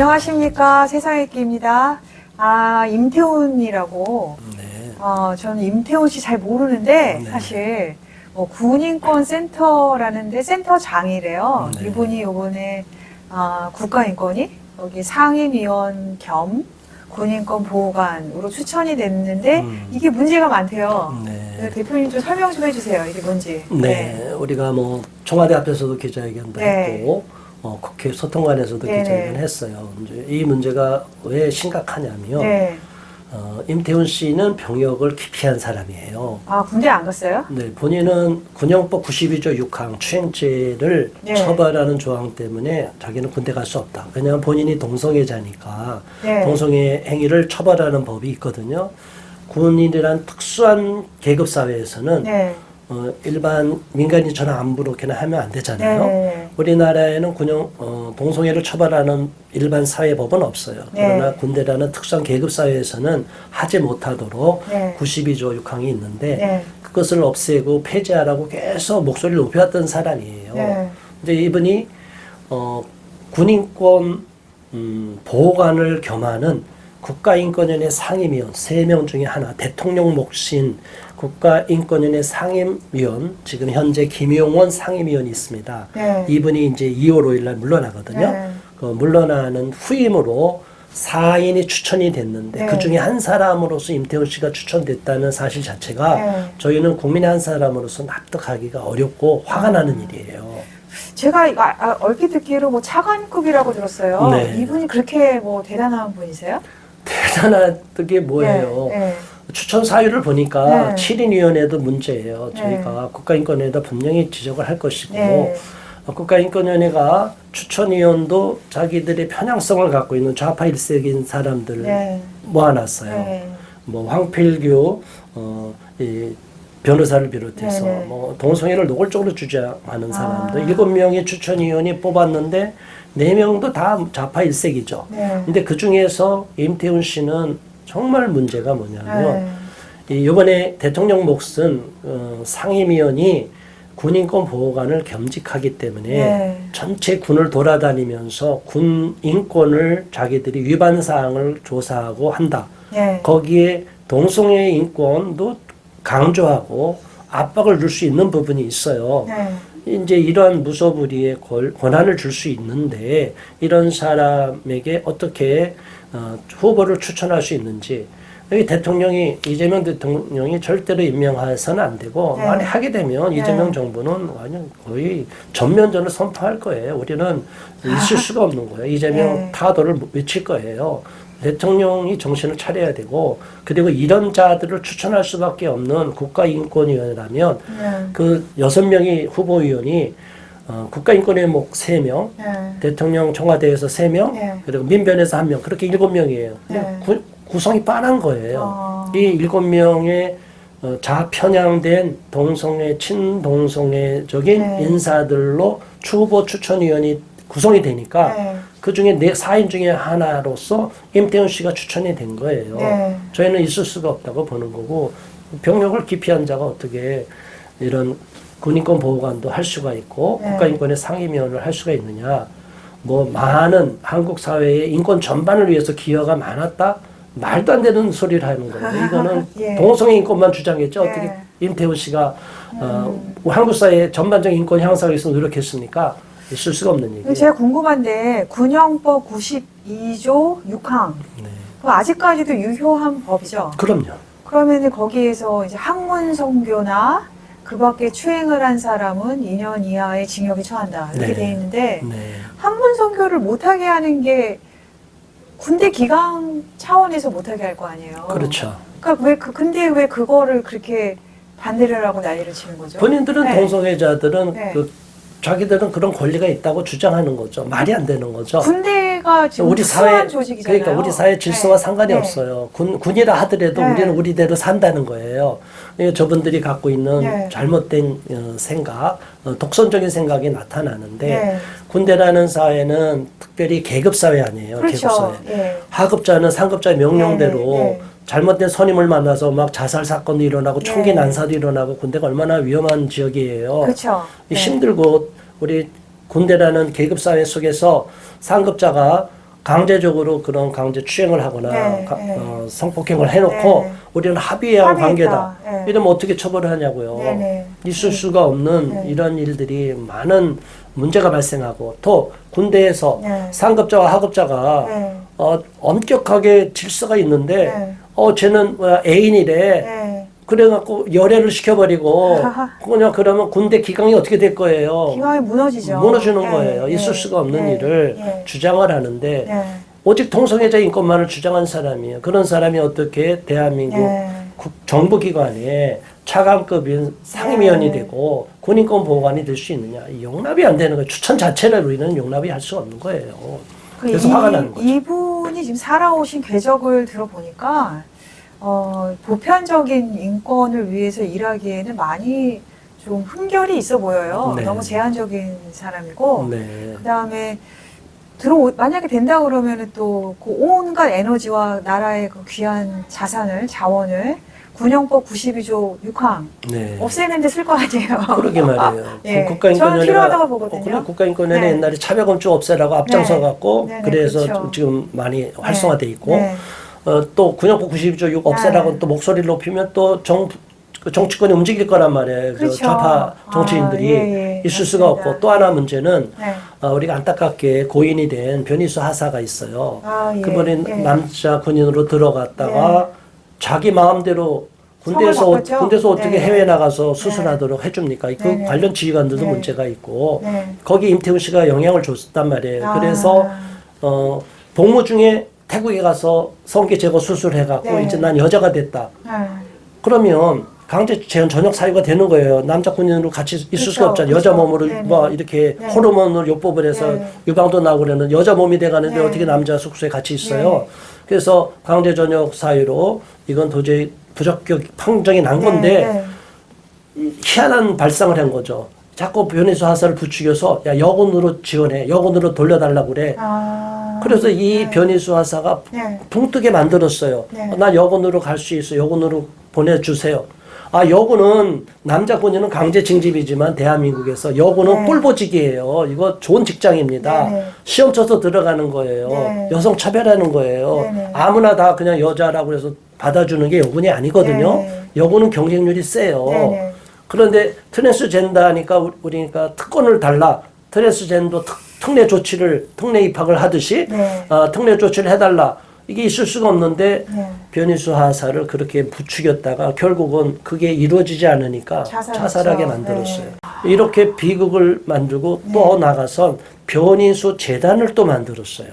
안녕하십니까 세상의 끼입니다. 아 임태훈이라고. 네. 어, 저는 임태훈 씨 잘 모르는데 네. 사실 뭐 군인권 센터라는데 센터장이래요. 네. 이분이 요번에 아, 국가인권위 여기 상임위원 겸 군인권 보호관으로 추천이 됐는데 음. 이게 문제가 많대요. 네. 네, 대표님 좀 설명 좀 해주세요. 이게 뭔지. 네. 우리가 뭐 청와대 앞에서도 기자회견도 네. 했고 어, 국회 소통관에서도 네네. 기자회견 했어요. 이제 이 문제가 왜 심각하냐면 네. 어, 임태훈 씨는 병역을 기피한 사람이에요. 아 군대 안 갔어요? 네, 본인은 군형법 92조 6항 추행죄를 네. 처벌하는 조항 때문에 자기는 군대 갈 수 없다. 왜냐하면 본인이 동성애자니까 네. 동성애 행위를 처벌하는 법이 있거든요. 군인이란 특수한 계급 사회에서는 네. 어, 일반 민간인처럼 아무렇게나 하면 안 되잖아요. 네. 우리나라에는 군용 어, 동성애를 처벌하는 일반 사회 법은 없어요. 네. 그러나 군대라는 특수한 계급 사회에서는 하지 못하도록 네. 92조 6항이 있는데 네. 그것을 없애고 폐지하라고 계속 목소리를 높여왔던 사람이에요. 네. 근데 이분이 어, 군인권 음, 보호관을 겸하는 국가인권위원회 상임위원 세명 중에 하나 대통령 몫인 국가인권위원회 상임위원 지금 현재 김용원 상임위원이 있습니다. 네. 이분이 이제 2월 5일 날 물러나거든요. 네. 그 물러나는 후임으로 4인이 추천이 됐는데 네. 그 중에 한 사람으로서 임태훈 씨가 추천됐다는 사실 자체가 네. 저희는 국민의 한 사람으로서 납득하기가 어렵고 화가 나는 일이에요. 제가 아- 아, 얼핏 듣기로 뭐 차관급이라고 들었어요. 네. 이분이 그렇게 뭐 대단한 분이세요? 대단한 게 뭐예요? 네, 네. 추천 사유를 보니까 네. 7인위원회도 문제예요. 네. 저희가 국가인권위에다 분명히 지적을 할 것이고 네. 어, 국가인권위원회가 추천위원도 자기들의 편향성을 갖고 있는 좌파 일색인 사람들을 네. 모아놨어요. 네. 뭐 황필규 어, 이 변호사를 비롯해서 네네. 뭐 동성애를 노골적으로 주장하는 아. 사람들 일곱 명의 추천위원이 뽑았는데 네 명도 다 좌파 일색이죠. 네. 근데 그 중에서 임태훈 씨는 정말 문제가 뭐냐면 네. 이 이번에 대통령 몫은 어, 상임위원이 군인권 보호관을 겸직하기 때문에 네. 전체 군을 돌아다니면서 군 인권을 자기들이 위반 사항을 조사하고 한다. 네. 거기에 동성애 인권도 강조하고 압박을 줄 수 있는 부분이 있어요. 네. 이제 이러한 무소불위의 권- 권한을 줄 수 있는데 이런 사람에게 어떻게 어, 후보를 추천할 수 있는지 여기 대통령이 이재명 대통령이 절대로 임명해서는 안 되고 네. 만약 하게 되면 네. 이재명 정부는 완전 거의 전면전을 선포할 거예요. 우리는 있을 수가 없는 거예요. 이재명 네. 타도를 외칠 거예요. 대통령이 정신을 차려야 되고 그리고 이런 자들을 추천할 수밖에 없는 국가인권위원회라면 네. 그 여섯 명의 후보위원이 어, 국가인권위원 세 명, 네. 대통령 청와대에서 세 명, 네. 그리고 민변에서 한 명, 그렇게 일곱 명이에요. 네. 구, 구성이 빤한 거예요. 어. 이 일곱 명의 어, 좌편향된 동성애, 친동성애적인 네. 인사들로 추후보 추천위원이 구성이 되니까 네. 그 중에 네 사인 중에 하나로서 임태훈 씨가 추천이 된 거예요. 네. 저희는 있을 수가 없다고 보는 거고 병력을 기피한 자가 어떻게 이런 군인권 보호관도 할 수가 있고 네. 국가인권의 상임위원을 할 수가 있느냐? 뭐 많은 한국 사회의 인권 전반을 위해서 기여가 많았다? 말도 안 되는 소리를 하는 거예요. 이거는 예. 동성애 인권만 주장했죠. 예. 어떻게 임태훈 씨가 어, 한국 사회 전반적인 인권 향상을 위해서 노력했습니까? 있을 수가 없는 얘기예요. 제가 궁금한데 군형법 92조 6항 네. 그거 아직까지도 유효한 법이죠. 그럼요. 그러면 거기에서 이제 학문 성교나 그 밖에 추행을 한 사람은 2년 이하의 징역에 처한다 이렇게 네. 돼 있는데 네. 학문 성교를 못하게 하는 게 군대 기강 차원에서 못하게 할 거 아니에요. 그렇죠. 그러니까 왜 그 근데 왜 그거를 그렇게 반대를 하고 난리를 치는 거죠? 본인들은 네. 동성애자들은 네. 그 자기들은 그런 권리가 있다고 주장하는 거죠. 말이 안 되는 거죠. 군대가 지금 우리 사회 조직이잖아요. 그러니까 우리 사회 질서와 네. 상관이 네. 없어요. 군 군이라 하더라도 네. 우리는 우리대로 산다는 거예요. 그러니까 저분들이 갖고 있는 네. 잘못된 어, 생각, 어, 독선적인 생각이 나타나는데 네. 군대라는 사회는 특별히 계급 사회 아니에요. 계급 그렇죠. 사회. 예. 하급자는 상급자의 명령대로 네, 네. 잘못된 선임을 만나서 막 자살 사건도 일어나고 총기 네. 난사도 일어나고 군대가 얼마나 위험한 지역이에요. 그렇죠. 이 힘들고 우리 군대라는 계급 사회 속에서 상급자가 강제적으로 그런 강제 추행을 하거나 네, 가- 네. 어, 성폭행을 해놓고 네. 우리는 합의한 합의했다. 관계다. 네. 이러면 어떻게 처벌을 하냐고요. 네 네. 있을 수가 없는 네. 이런 일들이 많은 문제가 발생하고 또 군대에서 네. 상급자와 하급자가 네. 어, 엄격하게 질서가 있는데 네. 어 쟤는 뭐야 애인이래 네. 그래갖고 열애를 시켜버리고 그냥 그러면 군대 기강이 어떻게 될 거예요? 기왕이 무너지죠. 무너지는 네, 거예요. 네, 있을 수가 없는 네, 일을 네, 주장을 하는데 네, 오직 동성애자 인권만을 주장한 사람이에요. 그런 사람이 어떻게 대한민국 네. 국- 정부기관에 차관급인 상임위원이 네. 되고 군인권 보호관이 될 수 있느냐? 이 용납이 안 되는 거예요. 추천 자체를 우리는 용납이 할 수 없는 거예요. 그 그래서 이, 화가 나는 거죠. 이분이 지금 살아오신 궤적을 들어보니까 어, 보편적인 인권을 위해서 일하기에는 많이 좀 흠결이 있어 보여요. 네. 너무 제한적인 사람이고 네. 그다음에 들어 만약에 된다 그러면은 또 그 온갖 에너지와 나라의 그 귀한 자산을 자원을 군영법 92조 6항 네. 없애는 데 쓸 거 아니에요. 그러게 말이에요. 예. 국가인권위원회가 필요하다고 보거든요. 어, 국가인권위원회 네. 옛날에 차별금지 없애라고 앞장서 네. 갖고 네, 네, 그래서 그렇죠. 지금 많이 활성화돼 있고 네. 어, 또 군영법 92조 6 없애라고 네. 또 목소리를 높이면 또 정, 그 정치권이 움직일 거란 말이에요. 그 그렇죠. 좌파 정치인들이 아, 예, 예. 있을 수가 맞습니다. 없고 또 하나 문제는 네. 어, 우리가 안타깝게 고인이 된 변희수 하사가 있어요. 아, 예. 그분이 예. 남자 군인으로 들어갔다가 자기 마음대로 군대에서 어-? 군대에서 어떻게 네. 해외 나가서 수술하도록 해줍니까? 그 네, 네. 관련 지휘관들도 네. 문제가 있고 네. 거기 임태훈 씨가 영향을 줬단 말이에요. 아. 그래서 어, 복무 중에 태국에 가서 성기 제거 수술해갖고 네. 이제 난 여자가 됐다. 네. 그러면 강제 재현 전역 사유가 되는 거예요. 남자 군인으로 같이 있을 그렇죠, 수가 없잖아요. 여자 그렇죠. 몸으로 네네. 뭐 이렇게 네. 호르몬을 요법을 해서 네. 유방도 나오고 그러는 여자 몸이 돼가는데 네. 어떻게 남자 숙소에 같이 있어요. 네. 그래서 강제 전역 사유로 이건 도저히 부적격 판정이 난 건데 네, 네. 희한한 발상을 한 거죠. 자꾸 변희수 하사를 부추겨서 야 여군으로 지원해 여군으로 돌려달라고 그래. 아. 그래서 이 네. 변희수 하사가 네. 붕뜨게 만들었어요. 네. 어, 나 여군으로 갈 수 있어. 여군으로 보내주세요. 아 여군은 남자 군인은 강제 징집이지만 대한민국에서 여군은 네. 꿀보직이에요. 이거 좋은 직장입니다. 네, 네. 시험 쳐서 들어가는 거예요. 네. 여성 차별하는 거예요. 네, 네. 아무나 다 그냥 여자라고 해서 받아주는 게 여군이 아니거든요. 네. 여군은 경쟁률이 세요. 네, 네. 그런데 트랜스젠더 하니까 우리- 우리니까 특권을 달라. 트랜스젠더 특, 특례 조치를 특례 입학을 하듯이 네. 어, 특례 조치를 해달라. 이게 있을 수가 없는데 네. 변희수 하사를 그렇게 부추겼다가 결국은 그게 이루어지지 않으니까 자살했죠. 자살하게 만들었어요. 이렇게 비극을 만들고 또 네. 나가선 변희수 재단을 또 만들었어요.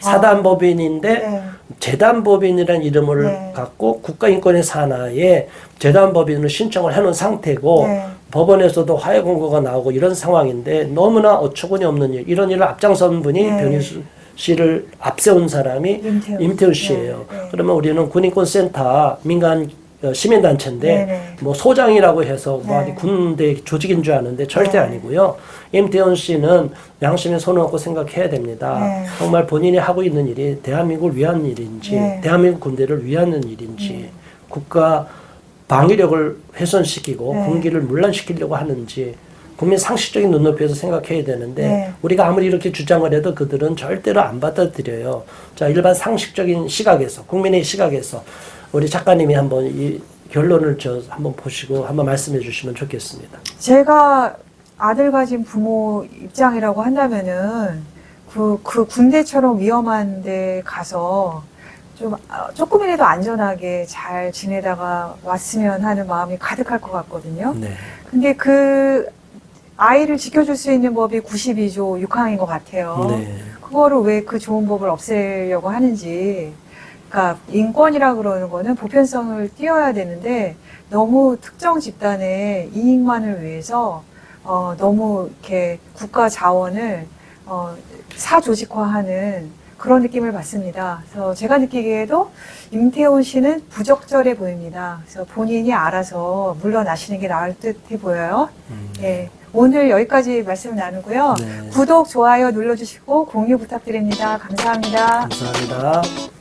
사단법인인데 네. 재단법인이라는 이름을 네. 갖고 국가인권의 산하에 재단법인을 신청을 해놓은 상태고 네. 법원에서도 화해 공고가 나오고 이런 상황인데 너무나 어처구니 없는 일 이런 일을 앞장선 분이 네. 변희수 씨를 앞세운 사람이 임태훈. 임태훈 씨예요. 네, 네. 그러면 우리는 군인권 센터 민간 어, 시민단체인데 네, 네. 뭐 소장이라고 해서 뭐 네. 군대 조직인 줄 아는데 절대 네. 아니고요. 임태훈 씨는 양심에 손을 얹고 생각해야 됩니다. 네. 정말 본인이 하고 있는 일이 대한민국을 위한 일인지 네. 대한민국 군대를 위하는 일인지 국가 방위력을 훼손시키고 네. 군기를 문란시키려고 하는지 국민 상식적인 눈높이에서 생각해야 되는데 네. 우리가 아무리 이렇게 주장을 해도 그들은 절대로 안 받아들여요. 자 일반 상식적인 시각에서 국민의 시각에서 우리 작가님이 한번 이 결론을 저 한번 보시고 한번 말씀해 주시면 좋겠습니다. 제가 아들 가진 부모 입장이라고 한다면은 그, 그 군대처럼 위험한 데 가서 좀 아, 조금이라도 안전하게 잘 지내다가 왔으면 하는 마음이 가득할 것 같거든요. 네. 근데 그 아이를 지켜줄 수 있는 법이 92조 6항인 것 같아요. 네. 그거를 왜 그 좋은 법을 없애려고 하는지. 그러니까 인권이라 그러는 거는 보편성을 띄어야 되는데 너무 특정 집단의 이익만을 위해서 어, 너무 이렇게 국가 자원을 어, 사조직화하는 그런 느낌을 받습니다. 그래서 제가 느끼기에도 임태훈 씨는 부적절해 보입니다. 그래서 본인이 알아서 물러나시는 게 나을 듯해 보여요. 음. 네, 오늘 여기까지 말씀 나누고요. 네. 구독, 좋아요 눌러주시고 공유 부탁드립니다. 감사합니다. 감사합니다.